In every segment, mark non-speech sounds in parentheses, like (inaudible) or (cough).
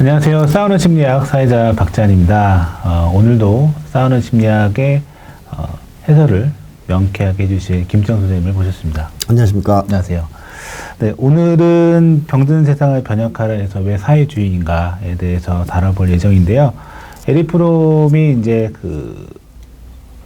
안녕하세요. 싸우는 심리학 사회자 박찬입니다. 어, 오늘도 싸우는 심리학의 어, 해설을 명쾌하게 해주실 김정 선생님을 모셨습니다. 안녕하십니까. 안녕하세요. 네, 오늘은 병든 세상을 변혁하라 해서 왜 사회주의인가에 대해서 다뤄볼 예정인데요. 에리프롬이 이제 그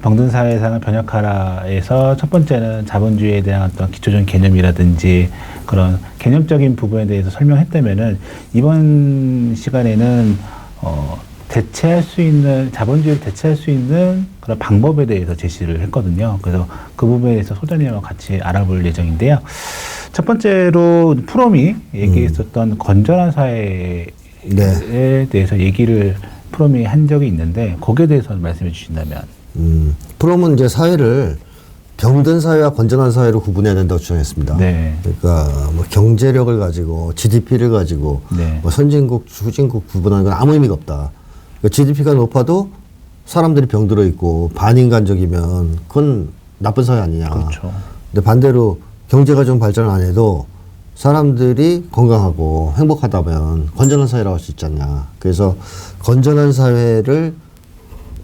병든 사회상을 변혁하라에서 첫 번째는 자본주의에 대한 어떤 기초적인 개념이라든지 그런 개념적인 부분에 대해서 설명했다면은 이번 시간에는 어 대체할 수 있는 자본주의를 대체할 수 있는 그런 방법에 대해서 제시를 했거든요. 그래서 그 부분에 대해서 소장님과 같이 알아볼 예정인데요. 첫 번째로 프롬이 얘기했었던 건전한 사회에 네. 대해서 얘기를 프롬이 한 적이 있는데 거기에 대해서 말씀해 주신다면 음, 프롬은 이제 사회를 병든 사회와 건전한 사회로 구분해야 된다고 주장했습니다. 네. 그러니까 뭐 경제력을 가지고 GDP를 가지고 네. 뭐 선진국, 후진국 구분하는 건 아무 의미가 없다. 그러니까 GDP가 높아도 사람들이 병들어 있고 반인간적이면 그건 나쁜 사회 아니냐. 그렇죠. 근데 반대로 경제가 좀 발전 안 해도 사람들이 건강하고 행복하다면 건전한 사회라고 할 수 있지 않냐. 그래서 건전한 사회를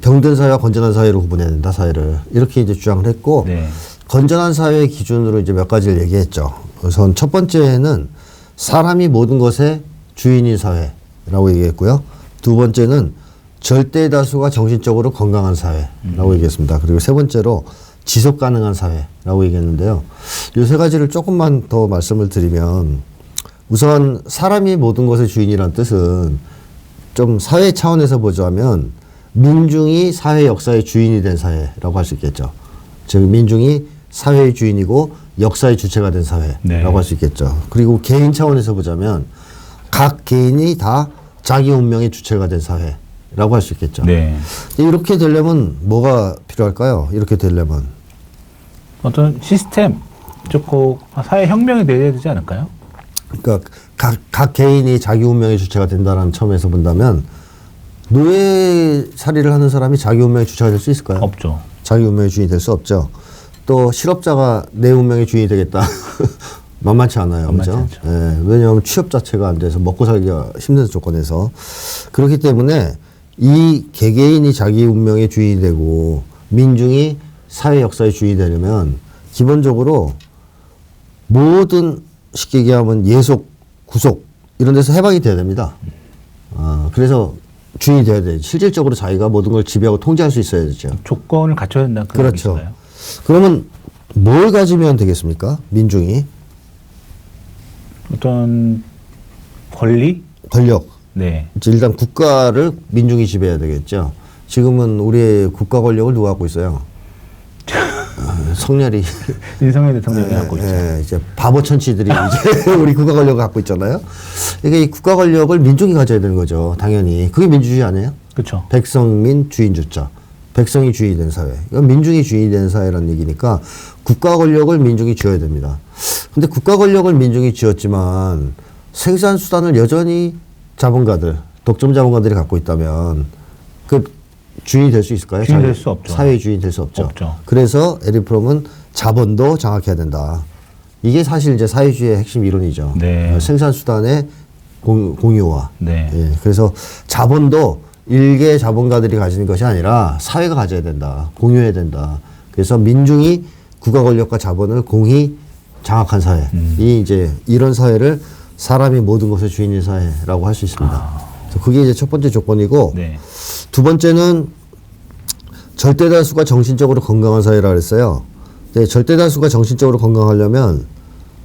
병든 사회와 건전한 사회로 구분해야 된다, 사회를. 이렇게 이제 주장을 했고, 네. 건전한 사회 기준으로 이제 몇 가지를 얘기했죠. 우선 첫 번째는 사람이 모든 것의 주인인 사회라고 얘기했고요. 두 번째는 절대 다수가 정신적으로 건강한 사회라고 얘기했습니다. 그리고 세 번째로 지속 가능한 사회라고 얘기했는데요. 이 세 가지를 조금만 더 말씀을 드리면 우선 사람이 모든 것의 주인이란 뜻은 좀 사회 차원에서 보자면 민중이 사회 역사의 주인이 된 사회라고 할 수 있겠죠. 즉 민중이 사회의 주인이고 역사의 주체가 된 사회라고 네. 할수 있겠죠. 그리고 개인 차원에서 보자면 각 개인이 다 자기 운명의 주체가 된 사회라고 할 수 있겠죠. 네. 이렇게 되려면 뭐가 필요할까요? 이렇게 되려면 어떤 시스템 좋고 사회 혁명이 돼야 되지 않을까요? 그러니까 각, 각 개인이 자기 운명의 주체가 된다는 점에서 본다면 노예 살이를 하는 사람이 자기 운명의 주체가 될 수 있을까요? 없죠. 자기 운명의 주인이 될 수 없죠. 또 실업자가 내 운명의 주인이 되겠다. (laughs) 만만치 않아요. 만만치 그죠? 않죠. 예, 왜냐하면 취업 자체가 안 돼서 먹고 살기가 힘든 조건에서. 그렇기 때문에 이 개개인이 자기 운명의 주인이 되고 민중이 사회 역사의 주인이 되려면 기본적으로 모든 쉽게 얘기하면 예속, 구속 이런 데서 해방이 돼야 됩니다. 아, 그래서 주인이 돼야 돼. 실질적으로 자기가 모든 걸 지배하고 통제할 수 있어야 되죠. 조건을 갖춰야 된다 그렇죠. 얘기인가요? 그러면 뭘 가지면 되겠습니까? 민중이 어떤 권리? 권력. 네. 이제 일단 국가를 민중이 지배해야 되겠죠. 지금은 우리의 국가 권력을 누가 갖고 있어요? 아, 성렬이 (laughs) 윤석열 대통령이 갖고 있죠. 예, 이제 바보 천치들이 이제 (laughs) 우리 국가 권력을 갖고 있잖아요. 이게 이 국가 권력을 민중이 가져야 되는 거죠. 당연히 그게 민주주의 아니에요? 그렇죠. 백성민 주인 주자. 백성이 주인이 된 사회. 이건 민중이 주인이 된 사회라는 얘기니까 국가 권력을 민중이 쥐어야 됩니다. 근데 국가 권력을 민중이 쥐었지만 생산 수단을 여전히 자본가들, 독점 자본가들이 갖고 있다면 그 주인이 될 수 있을까요? 주인이 자기- 될수 없죠. 사회 주인이 될수 없죠. 없죠. 그래서 에리프롬은 자본도 장악해야 된다. 이게 사실 이제 사회주의의 핵심 이론이죠. 네. 생산 수단의 공, 공유화. 네. 예, 그래서 자본도 일개 자본가들이 가지는 것이 아니라 사회가 가져야 된다. 공유해야 된다. 그래서 민중이 국가 권력과 자본을 공히 장악한 사회. 음. 이 이제 이런 사회를 사람이 모든 것의 주인인 사회라고 할 수 있습니다. 그래서 그게 이제 첫 번째 조건이고 아. 네. 두 번째는 절대 다수가 정신적으로 건강한 사회라 그랬어요. 근데 절대 다수가 정신적으로 건강하려면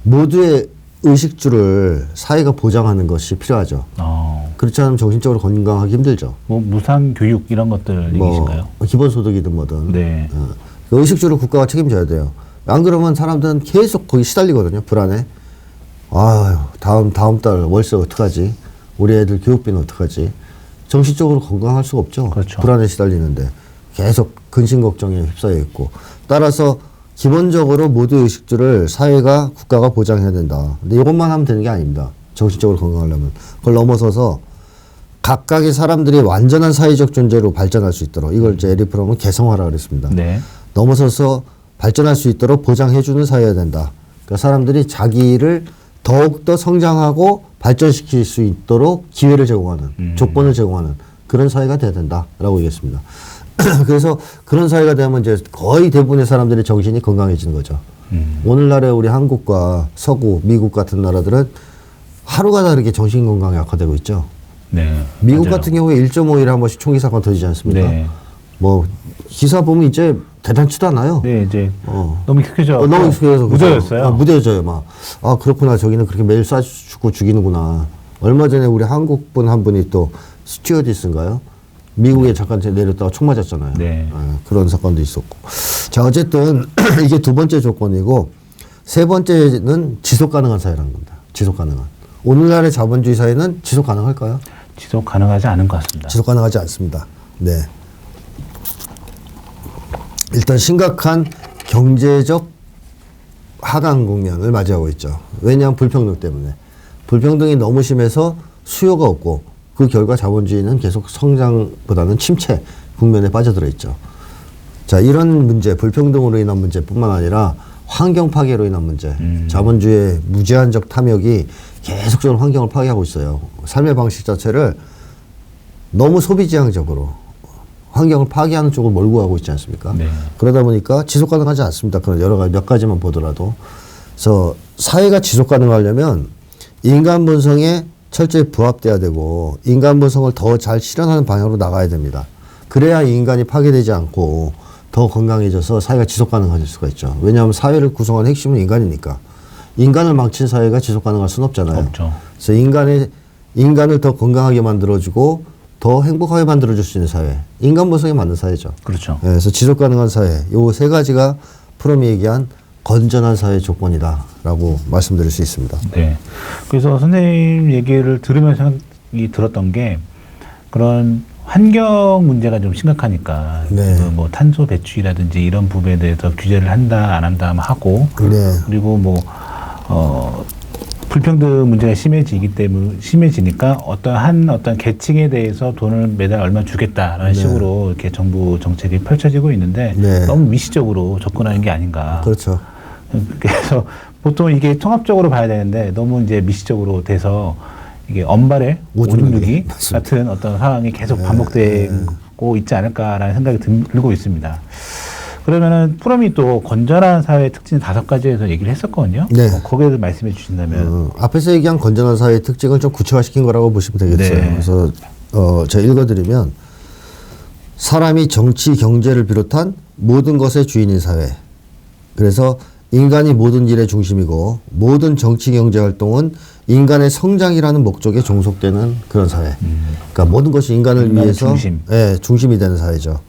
모두의 의식주를 사회가 보장하는 것이 필요하죠. 어, 그렇지 않으면 정신적으로 건강하기 힘들죠. 뭐 무상 교육 이런 것들 얘기신가요? 뭐 기본 소득이든 뭐든 네. 어. 그 의식주를 국가가 책임져야 돼요. 안 그러면 사람들은 계속 거기 시달리거든요. 불안해. 아유 다음 다음 달 월세 어떡하지? 우리 애들 교육비는 어떡하지? 정신적으로 건강할 수가 없죠. 그렇죠. 불안에 시달리는데 계속 근심 걱정에 휩싸여 있고 따라서 기본적으로 모두 의식주를 사회가 국가가 보장해야 된다. 근데 이것만 하면 되는 게 아닙니다. 정신적으로 건강하려면 그걸 넘어서서 각각의 사람들이 완전한 사회적 존재로 발전할 수 있도록 이걸 이제 에리 프롬은 개성화라 그랬습니다. 네. 넘어서서 발전할 수 있도록 보장해주는 사회여야 된다. 그러니까 사람들이 자기를 더욱더 성장하고 발전시킬 수 있도록 기회를 제공하는 음. 조건을 제공하는 그런 사회가 돼야 된다라고 얘기했습니다. (clears throat) 그래서 그런 사회가 되면 이제 거의 대부분의 사람들의 정신이 건강해지는 거죠. 음. 오늘날의 우리 한국과 서구, 미국 같은 나라들은 하루가 다르게 정신 건강이 악화되고 있죠. 네. 미국 맞아요. 같은 경우에 1.5일에 한 번씩 총기 사건 터지지 않습니까? 네. 뭐 기사 보면 이제 대단치도 않아요. 네, 이제 어. 너무 익숙해져. 어, 너무 익숙해서 무뎌졌어요. 아, 무뎌져요. 막. 아, 그렇구나. 저기는 그렇게 매일 쏴 죽고 죽이는구나. 얼마 전에 우리 한국 분 한 분이 또 스튜어디스인가요? 미국에 잠깐 내렸다가 총 맞았잖아요. 네. 예, 그런 사건도 있었고. 자, 어쨌든 (clears throat) 이게 두 번째 조건이고 세 번째는 지속 가능한 사회라는 겁니다. 지속 가능한. 오늘날의 자본주의 사회는 지속 가능할까요? 지속 가능하지 않은 것 같습니다. 지속 가능하지 않습니다. 네. 일단 심각한 경제적 하강 국면을 맞이하고 있죠. 왜냐하면 불평등 때문에. 불평등이 너무 심해서 수요가 없고 그 결과 자본주의는 계속 성장보다는 침체 국면에 빠져들어 있죠. 자, 이런 문제, 불평등으로 인한 문제뿐만 아니라 환경 파괴로 인한 문제, 음. 자본주의의 무제한적 탐욕이 계속적으로 환경을 파괴하고 있어요. 삶의 방식 자체를 너무 소비지향적으로 환경을 파괴하는 쪽으로 몰고 가고 있지 않습니까? 네. 그러다 보니까 지속 가능하지 않습니다. 그런 여러 가지 몇 가지만 보더라도. 그래서 사회가 지속 가능하려면 인간 본성에 철저히 부합돼야 되고 인간 본성을 더 잘 실현하는 방향으로 나가야 됩니다. 그래야 인간이 파괴되지 않고 더 건강해져서 사회가 지속 가능해질 수가 있죠. 왜냐하면 사회를 구성하는 핵심은 인간이니까. 인간을 망친 사회가 지속 가능할 수는 없잖아요. 없죠. 그래서 인간의 인간을 더 건강하게 만들어주고 더 행복하게 만들어줄 수 있는 사회, 인간 본성에 맞는 사회죠. 그렇죠. 예, 그래서 지속 가능한 사회, 요 세 가지가 프롬이 얘기한 건전한 사회 조건이다라고 말씀드릴 수 있습니다. 네. 그래서 선생님 얘기를 들으면서 생각이 들었던 게 그런 환경 문제가 좀 심각하니까 네. 뭐 탄소 배출이라든지 이런 부분에 대해서 규제를 한다 안 한다 하고 네, 그리고 뭐 어, 불평등 문제가 심해지기 때문에 심해지니까 어떤 한 어떤 계층에 대해서 돈을 매달 얼마 주겠다라는 네. 식으로 이렇게 정부 정책이 펼쳐지고 있는데 네. 너무 미시적으로 접근하는 게 아닌가. 그렇죠. 그래서 보통 이게 통합적으로 봐야 되는데 너무 이제 미시적으로 돼서 이게 언발의 566 566이 맞습니다. 같은 어떤 상황이 계속 반복되고 있지 않을까라는 생각이 들- 들고 있습니다. 그러면은 프롬이 또 건전한 사회의 특징 다섯 가지에서 얘기를 했었거든요. 네. 어, 거기에 대해서 말씀해 주신다면 어, 앞에서 얘기한 건전한 사회의 특징을 좀 구체화시킨 거라고 보시면 되겠어요. 네. 그래서 어, 제가 읽어드리면 사람이 정치, 경제를 비롯한 모든 것의 주인인 사회. 그래서 인간이 모든 일의 중심이고 모든 정치, 경제 활동은 인간의 성장이라는 목적에 종속되는 그런 사회. 그러니까 모든 것이 인간을 위해서 중심. 예, 중심이 되는 사회죠.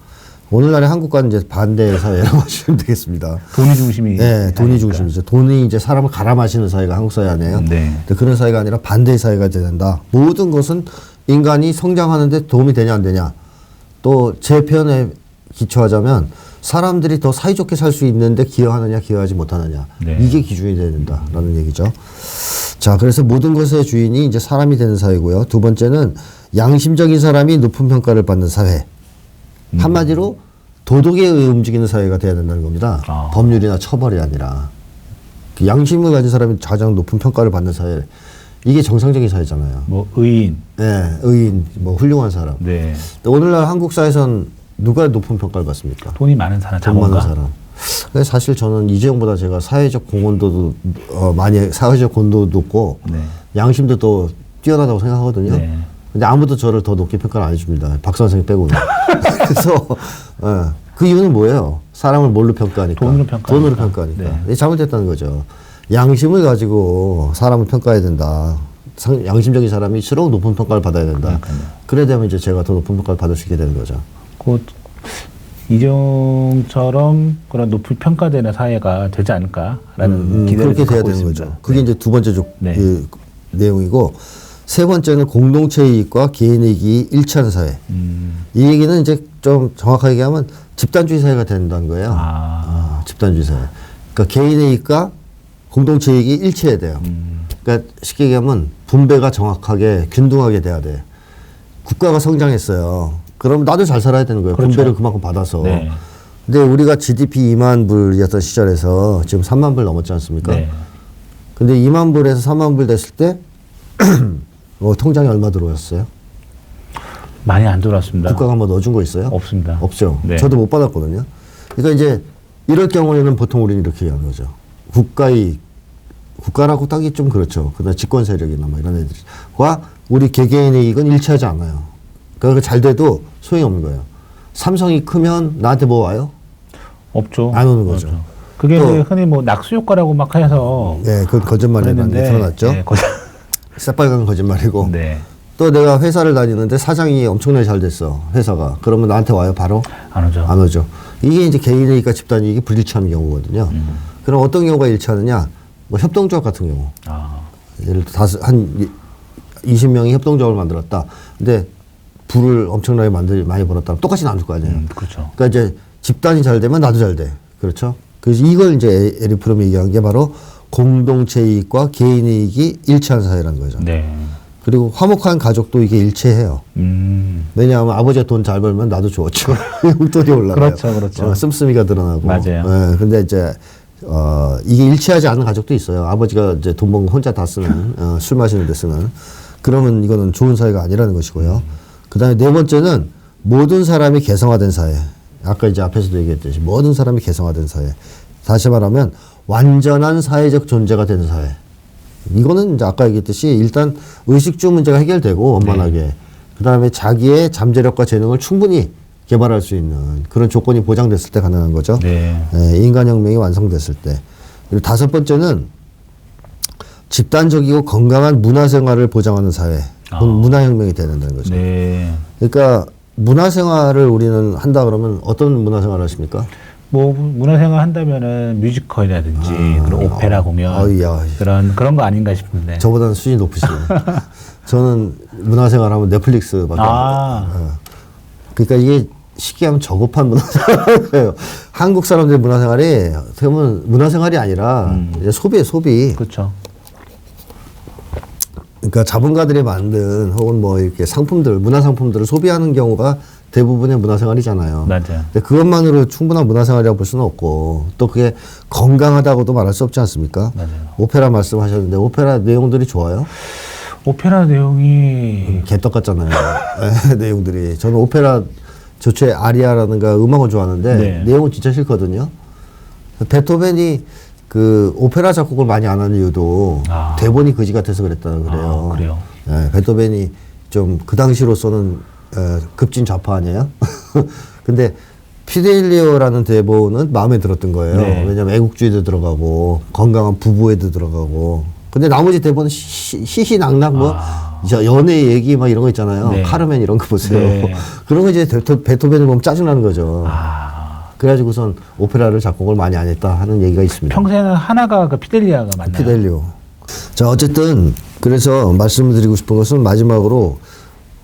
오늘날의 한국과는 이제 반대의 사회라고 (laughs) 하시면 되겠습니다. 돈이 중심이 네, 돈이. 중심이죠. 돈이 이제 사람을 갈아 마시는 사회가 한국 사회 아니에요? 네. 그런 사회가 아니라 반대의 사회가 돼야 된다. 모든 것은 인간이 성장하는데 도움이 되냐 안 되냐. 또 제 표현에 기초하자면 사람들이 더 사이좋게 살 수 있는데 기여하느냐 기여하지 못하느냐. 네. 이게 기준이 된다라는 얘기죠. 자, 그래서 모든 것의 주인이 이제 사람이 되는 사회고요. 두 번째는 양심적인 사람이 높은 평가를 받는 사회. 음. 한마디로 도덕에 의해 움직이는 사회가 돼야 된다는 겁니다. 아. 법률이나 처벌이 아니라 그 양심을 가진 사람이 가장 높은 평가를 받는 사회. 이게 정상적인 사회잖아요. 뭐 의인, 예, 의인, 뭐 훌륭한 사람. 네, 오늘날 한국 사회에선 누가 높은 평가를 받습니까? 돈이 많은 사람, 돈 많은 자본가. 사람. 근데 사실 저는 이재용보다 제가 사회적 공헌도도 어, 많이 사회적 공헌도 높고 네. 양심도 또 뛰어나다고 생각하거든요. 네. 근데 아무도 저를 더 높게 평가를 안 해줍니다. 박수 선생 빼고는. (laughs) 그래서 예, 그 이유는 뭐예요? 사람을 뭘로 평가하니까? 돈으로 평가하니까. 돈으로 평가하니까. 네. 이게 잘못됐다는 거죠. 양심을 가지고 사람을 평가해야 된다. 상- 양심적인 사람이 스스로 높은 평가를 받아야 된다. 그러니까요. 그래 되면 이제 제가 더 높은 평가를 받을 수 있게 되는 거죠. 곧 이종처럼 그런 높이 평가되는 사회가 되지 않을까라는 음, 기대를 그렇게 돼야 되는 있습니다. 거죠. 그게 이제 두 번째 조, 네. 그 내용이고 세 번째는 공동체 이익과 개인 이익이 일치하는 사회. 음, 이 얘기는 이제 좀 정확하게 얘기하면 집단주의 사회가 된다는 거예요. 아, 아, 집단주의 사회. 그러니까 개인의 이익과 공동체 이익이 일치해야 돼요. 음, 그러니까 쉽게 얘기하면 분배가 정확하게 균등하게 돼야 돼. 국가가 성장했어요. 그럼 나도 잘 살아야 되는 거예요. 그렇죠. 분배를 그만큼 받아서. 네. 근데 우리가 GDP 2만 불이었던 시절에서 지금 3만 불 넘었지 않습니까? 네. 근데 2만 불에서 3만 불 됐을 때 (clears throat) 어, 통장에 얼마 들어왔어요? 많이 안 돌았습니다. 국가가 뭐 넣어준 거 있어요? 없습니다. 없죠. 네. 저도 못 받았거든요. 그러니까 이제 이럴 경우에는 보통 우리는 이렇게 얘기하는 거죠. 국가의 국가라고 따기 좀 그렇죠. 그다음 집권 세력이나 뭐 이런 애들과 우리 개개인의 이익은 일치하지 않아요. 그러니까 잘 돼도 소용이 없는 거예요. 삼성이 크면 나한테 뭐 와요? 없죠. 안 오는 거죠. 없죠. 그게 또- 흔히 뭐 낙수 효과라고 막 해서 네, 그건 거짓말이 많이 드러났죠. 네, 거짓- (laughs) 새빨간 거짓말이고. 네. 또 내가 회사를 다니는데 사장이 엄청나게 잘 됐어. 회사가. 그러면 나한테 와요, 바로? 안 오죠. 안 오죠. 이게 이제 개인의 이익과 집단 이익이 불일치하는 경우거든요. 음. 그럼 어떤 경우가 일치하느냐? 뭐 협동조합 같은 경우. 아, 예를 들어 다섯 한 20명이 협동조합을 만들었다. 근데 부를 엄청나게 만들 많이 벌었다. 똑같이 나눌 거 아니에요. 음, 그렇죠. 그러니까 이제 집단이 잘 되면 나도 잘 돼. 그렇죠? 그래서 이걸 이제 에- 에리 프롬이 얘기한 게 바로 공동체 이익과 개인 이익이 일치한 사회라는 거죠. 네. 그리고 화목한 가족도 이게 일치해요. 음, 왜냐하면 아버지가 돈 잘 벌면 나도 좋았죠. 용돈이 (laughs) 올라가요. 그렇죠, 그렇죠. 어, 씀씀이가 드러나고. 맞아요. 예, 근데 이제 어, 이게 일치하지 않는 가족도 있어요. 아버지가 이제 돈 번 거 혼자 다 쓰는 어, 술 마시는 데 쓰는. 그러면 이거는 좋은 사회가 아니라는 것이고요. 그 다음에 네 번째는 모든 사람이 개성화된 사회. 아까 이제 앞에서도 얘기했듯이 모든 사람이 개성화된 사회. 다시 말하면 완전한 사회적 존재가 되는 사회. 이거는 이제 아까 얘기했듯이 일단 의식주 문제가 해결되고 원만하게 그다음에 자기의 잠재력과 재능을 충분히 개발할 수 있는 그런 조건이 보장됐을 때 가능한 거죠. 네. 예, 인간혁명이 완성됐을 때. 그리고 다섯 번째는 집단적이고 건강한 문화생활을 보장하는 사회. 아. 문화혁명이 된다는 거죠. 네. 그러니까 문화생활을 우리는 한다 그러면 어떤 문화생활을 하십니까? 뭐 문화생활 한다면은 뮤지컬이라든지 그런 오페라 공연 아. 그런 그런 거 아닌가 싶은데. 저보다는 수준이 높으시네. (laughs) 저는 문화생활 하면 넷플릭스밖에 안 아. 돼요. 그러니까 이게 쉽게 하면 저급한 문화생활이에요. 한국 사람들의 문화생활이 어떻게 보면 문화생활이 아니라 음. 소비에 소비. 그렇죠. 그러니까 자본가들이 만든 혹은 뭐 이렇게 상품들, 문화 상품들을 소비하는 경우가 대부분의 문화생활이잖아요. 맞아요. 근데 그것만으로 충분한 문화생활이라고 볼 수는 없고 또 그게 건강하다고도 말할 수 없지 않습니까? 맞아요. 오페라 말씀하셨는데 오페라 내용들이 좋아요? 오페라 내용이 개떡 같잖아요. (laughs) 네, 내용들이. 저는 오페라 조체 아리아라든가 음악을 좋아하는데 네. 내용은 진짜 싫거든요. 베토벤이 그 오페라 작곡을 많이 안 하는 이유도 아. 대본이 거지 같아서 그랬다고 그래요. 아, 그래요? 네, 베토벤이 좀 그 당시로서는 어, 급진 좌파 아니에요? (laughs) 근데 피델리오라는 대본은 마음에 들었던 거예요. 네. 왜냐면 애국주의도 들어가고 건강한 부부애도 들어가고. 근데 나머지 대본은 시- 시시낙낙 뭐 아. 저 연애 얘기 막 이런 거 있잖아요. 네. 카르멘 이런 거 보세요. 네. (laughs) 그런 거 이제 베토, 베토벤을 보면 짜증나는 거죠. 아, 그래가지고선 오페라를 작곡을 많이 안 했다 하는 얘기가 있습니다. 평생은 하나가 그 피델리아가 맞나요? 피델리오. 자, 어쨌든 그래서 말씀드리고 싶은 것은 마지막으로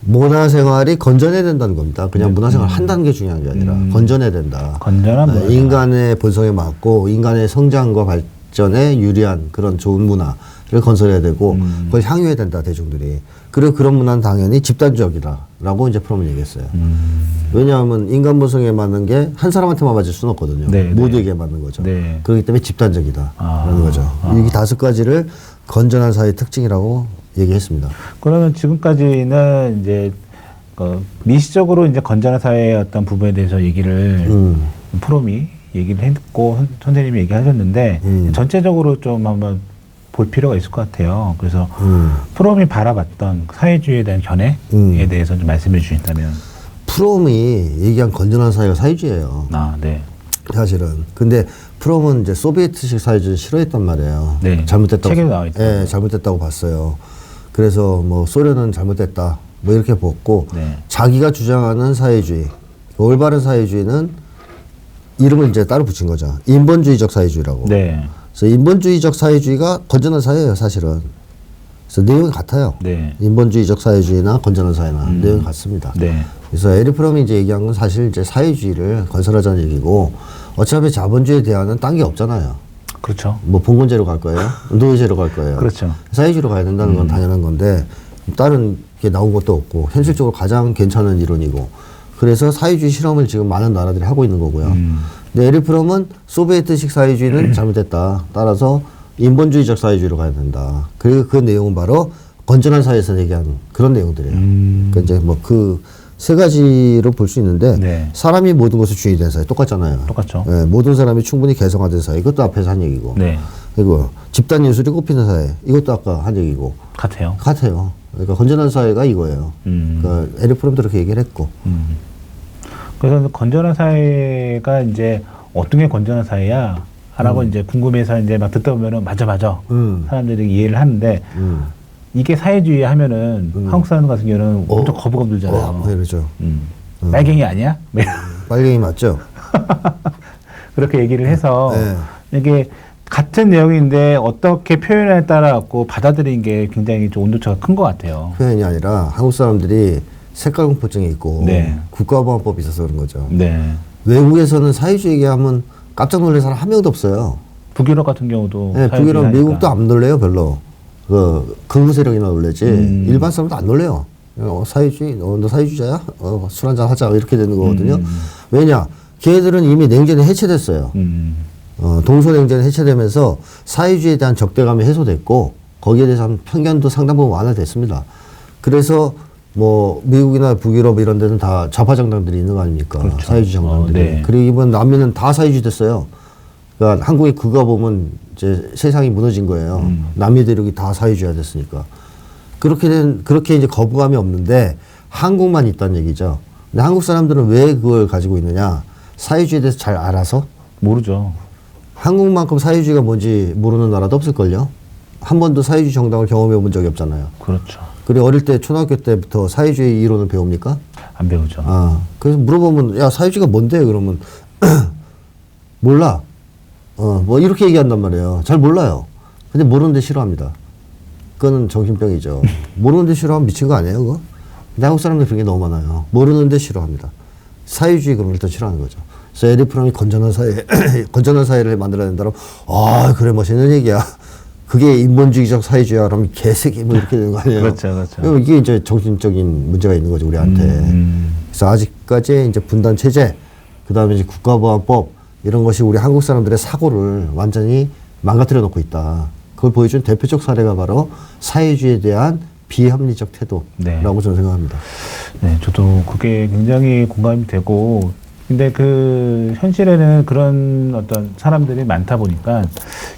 문화 생활이 건전해야 된다는 겁니다. 그냥 문화 생활 한다는 게 중요한 게 아니라 건전해야 된다. 건전한 네, 문화생활. 인간의 본성에 맞고 인간의 성장과 발전에 유리한 그런 좋은 문화를 건설해야 되고 음. 그걸 향유해야 된다 대중들이. 그리고 그런 문화는 당연히 집단적이다라고 이제 프롬은 얘기했어요. 음. 왜냐하면 인간 본성에 맞는 게 한 사람한테만 맞을 수는 없거든요. 네, 모두에게 맞는 거죠. 네. 그렇기 때문에 집단적이다라는 아, 거죠. 이 다섯 가지를 건전한 사회의 특징이라고 얘기했습니다. 그러면 지금까지는 이제 그 미시적으로 이제 건전한 사회의 어떤 부분에 대해서 얘기를 음. 프롬이 얘기를 했고 선- 선생님이 얘기하셨는데 음. 전체적으로 좀 한번 볼 필요가 있을 것 같아요. 그래서 음. 프롬이 바라봤던 사회주의에 대한 견해에 음. 대해서 좀 말씀해 주신다면 프롬이 얘기한 건전한 사회가 사회주의예요. 아, 네. 사실은. 근데 프롬은 이제 소비에트식 사회주의를 싫어했단 말이에요. 네. 잘못됐다고. 책에도 나와 있더라고요. 예, 잘못됐다고 봤어요. 그래서 뭐 소련은 잘못됐다. 뭐 이렇게 봤고 네. 자기가 주장하는 사회주의, 올바른 사회주의는 이름을 이제 따로 붙인 거죠. 인본주의적 사회주의라고. 네. 그래서 인본주의적 사회주의가 건전한 사회예요, 사실은. 그래서 내용이 같아요. 네. 인본주의적 사회주의나 건전한 사회나 내용이 같습니다. 네. 그래서 에리 프롬이 이제 얘기한 건 사실 이제 사회주의를 건설하자는 얘기고 어차피 자본주의에 대한은 딴 게 없잖아요. 그렇죠. 뭐 봉건제로 갈 거예요? 노예제로 갈 거예요? 그렇죠. 사회주의로 가야 된다는 건 당연한 건데 다른 게 나온 것도 없고 현실적으로 가장 괜찮은 이론이고 그래서 사회주의 실험을 지금 많은 나라들이 하고 있는 거고요. 음. 근데 에리 프롬은 소비에트식 사회주의는 잘못됐다. 따라서 인본주의적 사회주의로 가야 된다. 그리고 그 내용은 바로 건전한 사회에서 얘기하는 그런 내용들이에요. 음. 그러니까 이제 뭐 그 세 가지로 볼 수 있는데 네. 사람이 모든 것을 주인이 된 사회 똑같잖아요. 똑같죠. 예, 모든 사람이 충분히 개성화된 사회 이것도 앞에서 한 얘기고 네. 그리고 집단 예술이 꼽히는 사회 이것도 아까 한 얘기고 같아요. 같아요. 그러니까 건전한 사회가 이거예요. 음. 그러니까 에리프롬도 그렇게 얘기를 했고 음. 그래서 건전한 사회가 이제 어떤 게 건전한 사회야? 라고 이제 궁금해서 이제 막 듣다 보면은 맞아 맞아 음. 사람들이 이해를 하는데 음. 이게 사회주의 하면은 한국 사람 같은 경우는 어. 엄청 거부감 들잖아요. 어, 이러죠. 음. 빨갱이 아니야? 빨갱이 맞죠? (laughs) 그렇게 얘기를 해서 네. 이게 같은 내용인데 어떻게 표현에 따라 갖고 받아들인 게 굉장히 좀 온도차가 큰 것 같아요. 표현이 아니라 한국 사람들이 색깔 공포증이 있고 네. 국가보안법이 있어서 그런 거죠. 네. 외국에서는 사회주의 얘기하면 깜짝 놀랄 사람 한 명도 없어요. 북유럽 같은 경우도 네, 하니까. 미국도 안 놀래요, 별로. 그 극우 세력이나 놀래지 음. 일반 사람도 안 놀래요. 어, 사회주의, 어, 너 사회주의자야? 어, 술 한잔 하자 이렇게 되는 거거든요. 음. 왜냐, 걔들은 이미 냉전이 해체됐어요. 음. 어, 동서냉전이 해체되면서 사회주의에 대한 적대감이 해소됐고 거기에 대해서 한 편견도 상당 부분 완화됐습니다. 그래서 뭐 미국이나 북유럽 이런 데는 다 좌파 정당들이 있는 거 아닙니까? 그렇죠. 사회주의 정당들이. 어, 네. 그리고 이번 남미는 다 사회주의 됐어요. 그러니까 한국의 그거 보면 이제 세상이 무너진 거예요. 음. 남미 대륙이 다 사회주의가 됐으니까. 그렇게 된 그렇게 이제 거부감이 없는데 한국만 있다는 얘기죠. 근데 한국 사람들은 왜 그걸 가지고 있느냐? 사회주의에 대해서 잘 알아서 모르죠. 한국만큼 사회주의가 뭔지 모르는 나라도 없을걸요. 한 번도 사회주의 정당을 경험해 본 적이 없잖아요. 그렇죠. 그리고 어릴 때 초등학교 때부터 사회주의 이론을 배웁니까? 안 배우죠. 아, 그래서 물어보면 야 사회주의가 뭔데? 그러면 (clears throat) 몰라. 어, 뭐 이렇게 얘기한단 말이에요. 잘 몰라요. 근데 모르는데 싫어합니다. 그거는 정신병이죠. (laughs) 모르는데 싫어하면 미친 거 아니에요, 그거? 근데 한국 사람들 그런 게 너무 많아요. 모르는데 싫어합니다. 사회주의 그럼 일단 싫어하는 거죠. 그래서 에리프람이 건전한 사회, (clears throat) 건전한 사회를 만들어야 된다면, 아, 그래, 멋있는 얘기야. 그게 인본주의적 사회주의야. 그러면 개새끼 뭐 이렇게 되는 거 아니에요? 그렇죠, 그렇죠. 이게 이제 정신적인 문제가 있는 거죠, 우리한테. 음. 그래서 아직까지 이제 분단 체제, 그 다음에 이제 국가보안법 이런 것이 우리 한국 사람들의 사고를 완전히 망가뜨려 놓고 있다. 그걸 보여준 대표적 사례가 바로 사회주의에 대한 비합리적 태도라고 네. 저는 생각합니다. 네, 저도 그게 굉장히 공감이 되고, 근데 그 현실에는 그런 어떤 사람들이 많다 보니까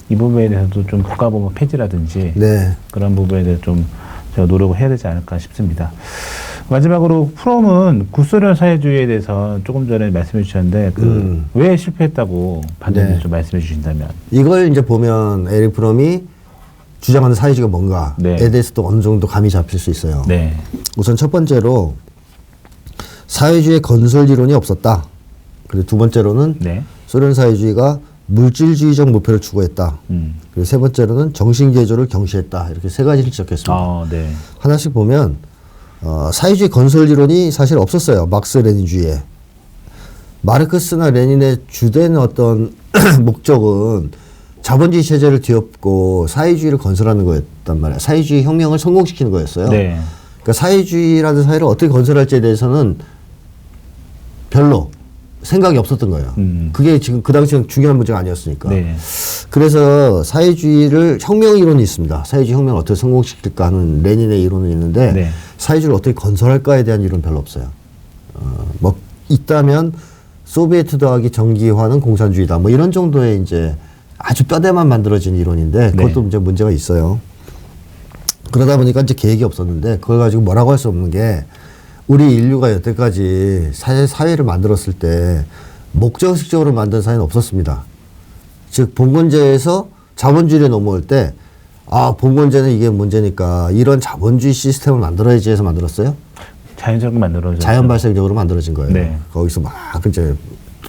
이 부분에 대해서도 좀 국가보험 폐지라든지 네. 그런 부분에 대해서 좀 제가 노력을 해야 되지 않을까 싶습니다. 마지막으로 프롬은 구소련 사회주의에 대해서 조금 전에 말씀해 주셨는데 그 음. 왜 실패했다고 봤는지 네. 좀 말씀해 주신다면. 이걸 이제 보면 에릭 프롬이 주장하는 사회주의가 뭔가에 네. 대해서도 어느 정도 감이 잡힐 수 있어요. 네. 우선 첫 번째로 사회주의 건설 이론이 없었다. 그리고 두 번째로는 네. 소련 사회주의가 물질주의적 목표를 추구했다. 음. 그리고 세 번째로는 정신개조를 경시했다. 이렇게 세 가지를 지적했습니다. 아, 네. 하나씩 보면 어, 사회주의 건설 이론이 사실 없었어요. 막스 레닌주의에. 마르크스나 레닌의 주된 어떤 (clears throat) 목적은 자본주의 체제를 뒤엎고 사회주의를 건설하는 거였단 말이에요. 사회주의 혁명을 성공시키는 거였어요. 네. 그러니까 사회주의라는 사회를 어떻게 건설할지에 대해서는 별로 생각이 없었던 거예요. 음. 그게 지금 그 당시엔 중요한 문제가 아니었으니까. 네. 그래서 사회주의를 혁명 이론이 있습니다. 사회주의 혁명을 어떻게 성공시킬까 하는 레닌의 이론은 있는데 네. 사회주의를 어떻게 건설할까에 대한 이론 은 별로 없어요. 어, 뭐 있다면 소비에트 더하기 정기화는 공산주의다. 뭐 이런 정도의 이제 아주 뼈대만 만들어진 이론인데 그것도 네. 이제 문제가 있어요. 그러다 보니까 이제 계획이 없었는데 그걸 가지고 뭐라고 할 수 없는 게 우리 인류가 여태까지 사회, 사회를 만들었을 때 목적식적으로 만든 사회는 없었습니다. 즉 봉건제에서 자본주의로 넘어올 때 아, 봉건제는 이게 문제니까 이런 자본주의 시스템을 만들어야지 해서 만들었어요. 자연스럽게 만들어져. 자연 발생적으로 만들어진 거예요. 네. 거기서 막 이제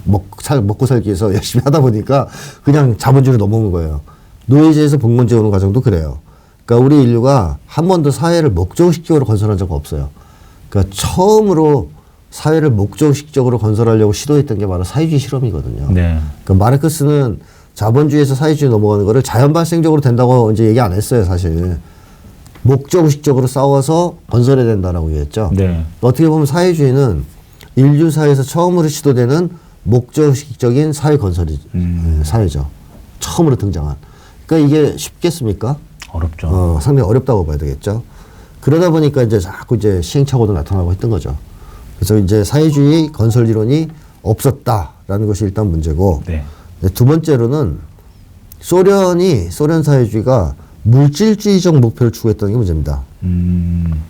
먹, 살, 먹고 살기 위해서 (laughs) 열심히 하다 보니까 그냥 자본주의로 넘어온 거예요. 노예제에서 봉건제 오는 과정도 그래요. 그러니까 우리 인류가 한 번도 사회를 목적식적으로 건설한 적 없어요. 그러니까 처음으로 사회를 목적식적으로 건설하려고 시도했던 게 바로 사회주의 실험이거든요. 네. 그 마르크스는 자본주의에서 사회주의 넘어가는 거를 자연 발생적으로 된다고 이제 얘기 안 했어요, 사실. 목적의식적으로 싸워서 건설해야 된다라고 얘기했죠. 네. 어떻게 보면 사회주의는 인류 사회에서 처음으로 시도되는 목적의식적인 사회 건설이 음. 예, 사회죠. 처음으로 등장한. 그러니까 이게 쉽겠습니까? 어렵죠. 어, 상당히 어렵다고 봐야 되겠죠. 그러다 보니까 이제 자꾸 이제 시행착오도 나타나고 했던 거죠. 그래서 이제 사회주의 건설 이론이 없었다라는 것이 일단 문제고 네. 네, 두 번째로는 소련이 소련 사회주의가 물질주의적 목표를 추구했다는 게 문제입니다. 음,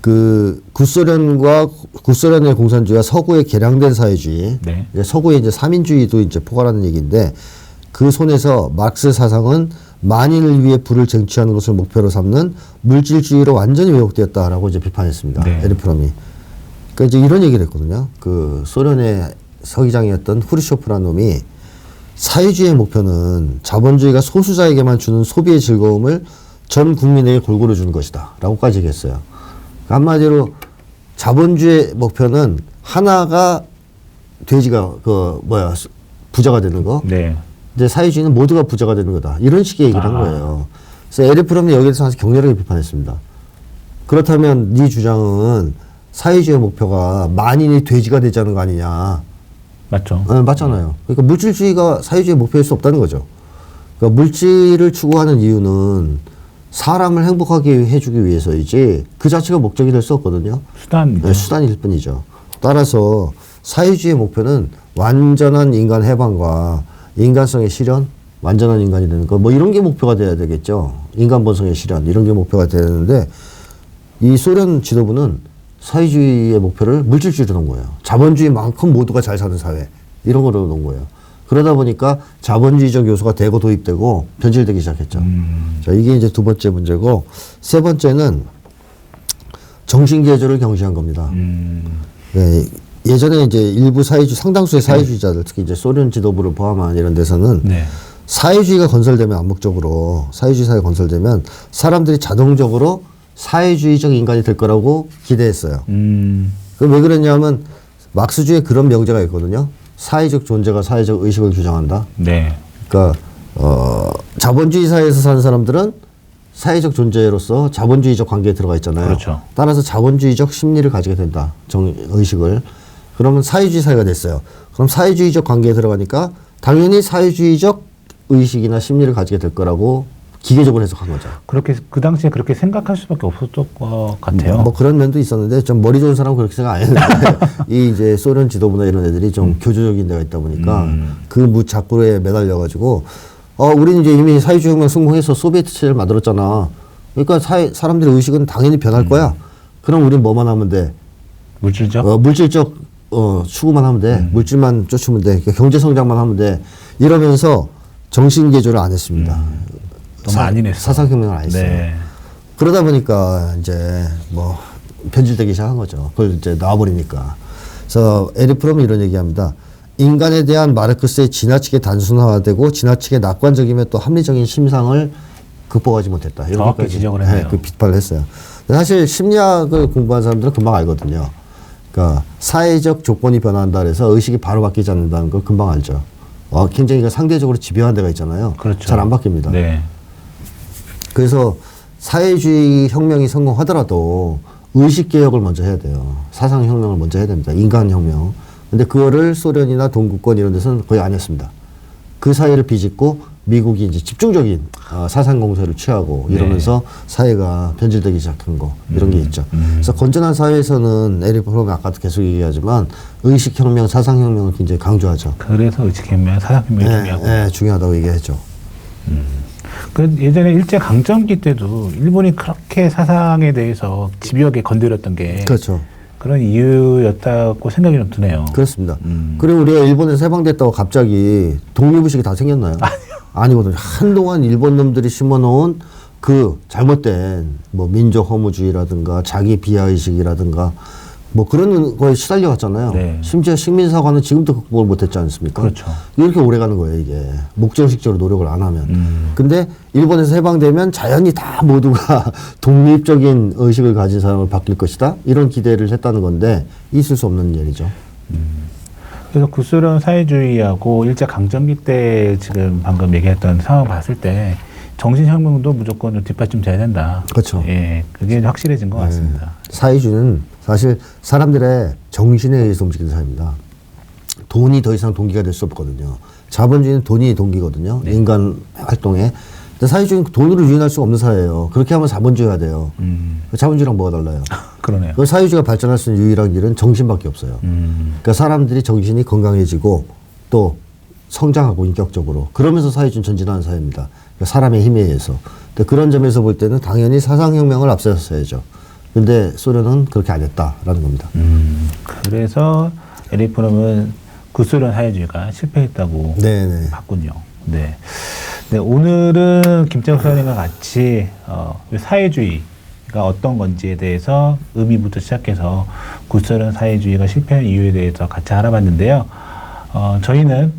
그 구소련과 구소련의 공산주의와 서구의 개량된 사회주의, 네. 서구의 이제 삼인주의도 이제 포괄하는 얘기인데 그 손에서 막스 사상은 만인을 위해 부를 쟁취하는 것을 목표로 삼는 물질주의로 완전히 왜곡되었다라고 이제 비판했습니다. 네. 에리프롬이. 그러니까 이제 이런 얘기를 했거든요. 그 소련의 서기장이었던 후르쇼프라는 놈이 사회주의의 목표는 자본주의가 소수자에게만 주는 소비의 즐거움을 전 국민에게 골고루 주는 것이다. 라고까지 얘기했어요. 그러니까 한마디로 자본주의의 목표는 하나가 돼지가 그 뭐야 부자가 되는 거. 네. 이제 사회주의는 모두가 부자가 되는 거다. 이런 식의 얘기를 한 아. 거예요. 그래서 에리 프롬이 여기에 대해서 아주 격렬하게 비판했습니다. 그렇다면 네 주장은 사회주의 목표가 만인이 돼지가 되자는 거 아니냐. 맞죠. 어, 맞잖아요. 그러니까 물질주의가 사회주의 목표일 수 없다는 거죠. 그러니까 물질을 추구하는 이유는 사람을 행복하게 해주기 위해서이지 그 자체가 목적이 될 수 없거든요. 수단이죠. 네, 수단일 뿐이죠. 따라서 사회주의의 목표는 완전한 인간 해방과 인간성의 실현, 완전한 인간이 되는 거, 뭐 이런 게 목표가 돼야 되겠죠. 인간 본성의 실현, 이런 게 목표가 되는데 이 소련 지도부는 사회주의의 목표를 물질주의로 놓은 거예요. 자본주의만큼 모두가 잘 사는 사회, 이런 거로 놓은 거예요. 그러다 보니까 자본주의적 요소가 대거 도입되고 변질되기 시작했죠. 음, 자, 이게 이제 두 번째 문제고, 세 번째는 정신계조를 경시한 겁니다. 음, 네, 예전에 이제 일부 사회주의, 상당수의 사회주의자들, 특히 이제 소련 지도부를 포함한 이런 데서는 네. 사회주의가 건설되면 암묵적으로, 사회주의 사회가 건설되면 사람들이 자동적으로 사회주의적 인간이 될 거라고 기대했어요. 음, 그럼 왜 그랬냐면, 막스주에 그런 명제가 있거든요. 사회적 존재가 사회적 의식을 규정한다. 네. 그러니까 어, 자본주의 사회에서 사는 사람들은 사회적 존재로서 자본주의적 관계에 들어가 있잖아요. 그렇죠. 따라서 자본주의적 심리를 가지게 된다. 정 의식을. 그러면 사회주의 사회가 됐어요. 그럼 사회주의적 관계에 들어가니까 당연히 사회주의적 의식이나 심리를 가지게 될 거라고 기계적으로 해석한 거죠. 그렇게 그 당시에 그렇게 생각할 수밖에 없었을 것 같아요. 뭐 그런 면도 있었는데 좀 머리 좋은 사람은 그렇게 생각 안 했는데 (laughs) 이 이제 소련 지도부나 이런 애들이 좀 교조적인 데가 있다 보니까 음. 그 무작구에 매달려 가지고 어 우리는 이제 이미 사회주의 혁명 성공해서 소비에트 체제를 만들었잖아. 그러니까 사회 사람들의 의식은 당연히 변할 거야. 그럼 우린 뭐만 하면 돼? 물질적. 어, 물질적 어, 추구만 하면 돼. 음. 물질만 쫓으면 돼. 그러니까 경제 성장만 하면 돼. 이러면서 정신 개조를 안 했습니다. 너무 안일했어. 사상 혁명을 안 했어요. 네. 그러다 보니까 이제 뭐 변질되기 시작한 거죠. 그걸 이제 놔버리니까. 그래서 에리프롬이 이런 얘기합니다. 인간에 대한 마르크스의 지나치게 단순화되고 지나치게 낙관적이며 또 합리적인 심상을 극복하지 못했다. 것까지, 지적을 했네요. 그 비판을 했어요. 사실 심리학을 공부한 사람들은 금방 알거든요. 그러니까 사회적 조건이 변한다 그래서 의식이 바로 바뀌지 않는다는 걸 금방 알죠. 어, 굉장히 그 상대적으로 집요한 데가 있잖아요. 그렇죠. 잘 안 바뀝니다. 네. 그래서 사회주의 혁명이 성공하더라도 의식 개혁을 먼저 해야 돼요. 사상 혁명을 먼저 해야 됩니다. 인간 혁명. 근데 그거를 소련이나 동구권 이런 데서는 거의 안 했습니다. 그 사회를 비집고 미국이 이제 집중적인 어, 사상 공세를 취하고 네. 이러면서 사회가 변질되기 시작한 거 이런 게 있죠. 음. 그래서 건전한 사회에서는 에리 프롬이 아까도 계속 얘기하지만 의식 혁명, 사상 혁명을 굉장히 강조하죠. 그래서 의식 혁명, 사상 혁명이 예, 중요하고. 예, 중요하다고 얘기했죠. 그 예전에 일제 강점기 때도 일본이 그렇게 사상에 대해서 집요하게 건드렸던 게 그렇죠. 그런 이유였다고 생각이 좀 드네요. 그렇습니다. 음. 그리고 우리가 일본에서 해방됐다고 갑자기 독립의식이 다 생겼나요? 아니거든요. 한동안 일본 놈들이 심어놓은 그 잘못된 뭐 민족 허무주의라든가 자기 비하의식이라든가 뭐 그런 거에 시달려 왔잖아요. 네. 심지어 식민사관은 지금도 극복을 못했지 않습니까? 그렇죠. 이렇게 오래 가는 거예요, 이게. 목적식적으로 노력을 안 하면. 음. 근데 일본에서 해방되면 자연히 다 모두가 (laughs) 독립적인 의식을 가진 사람을 바뀔 것이다. 이런 기대를 했다는 건데 있을 수 없는 일이죠. 그래서 구소련 사회주의하고 일제 강점기 때 지금 방금 얘기했던 상황 봤을 때 정신혁명도 무조건 좀 뒷받침 돼야 된다. 그렇죠. 예, 그게 확실해진 것 같습니다. 사회주의는 사실 사람들의 정신에 의해서 움직이는 사회입니다. 돈이 더 이상 동기가 될 수 없거든요. 자본주의는 돈이 동기거든요. 인간 활동에. 사회주의는 돈으로 유인할 수가 없는 사회예요. 그렇게 하면 자본주의가 돼요. 음, 자본주의랑 뭐가 달라요? (laughs) 그러네요. 그 사회주의가 발전할 수 있는 유일한 길은 정신밖에 없어요. 음, 그러니까 사람들이 정신이 건강해지고 또 성장하고 인격적으로 그러면서 사회주의는 전진하는 사회입니다. 그러니까 사람의 힘에 의해서. 그런 점에서 볼 때는 당연히 사상혁명을 앞세웠어야죠. 근데 소련은 그렇게 안 했다라는 겁니다. 음, 그래서 에리프롬은 구소련 사회주의가 실패했다고 네네. 봤군요. 네. 네, 오늘은 김정수 선생님과 같이 어, 이 사회주의가 어떤 건지에 대해서 의미부터 시작해서 구소련 사회주의가 실패한 이유에 대해서 같이 알아봤는데요. 어, 저희는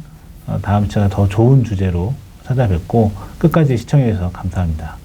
어, 다음 시간에 더 좋은 주제로 찾아뵙고 끝까지 시청해 주셔서 감사합니다.